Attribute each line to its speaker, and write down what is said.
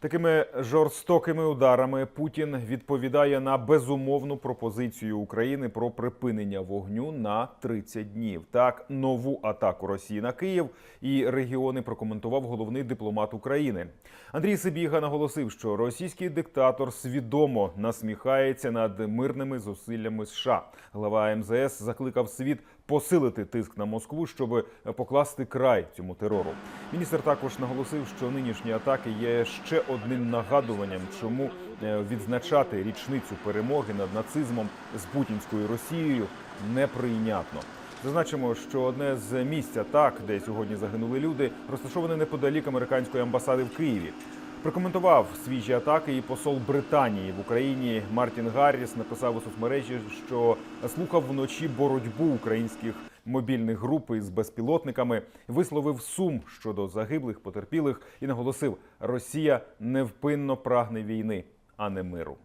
Speaker 1: Такими жорстокими ударами Путін відповідає на безумовну пропозицію України про припинення вогню на 30 днів. Так, нову атаку Росії на Київ і регіони прокоментував головний дипломат України. Андрій Сибіга наголосив, що російський диктатор свідомо насміхається над мирними зусиллями США. Глава МЗС закликав світ посилити тиск на Москву, щоб покласти край цьому терору. Міністр також наголосив, що нинішні атаки є ще одним нагадуванням, чому е, відзначати річницю перемоги над нацизмом з путінською Росією неприйнятно. Зазначимо, що одне з місць атак, де сьогодні загинули люди, розташоване неподалік американської амбасади в Києві. Прокоментував свіжі атаки і посол Британії в Україні Мартін Гарріс написав у соцмережі, що слухав вночі боротьбу українських мобільних груп із безпілотниками, висловив сум щодо загиблих потерпілих і наголосив, Росія невпинно прагне війни, а не миру.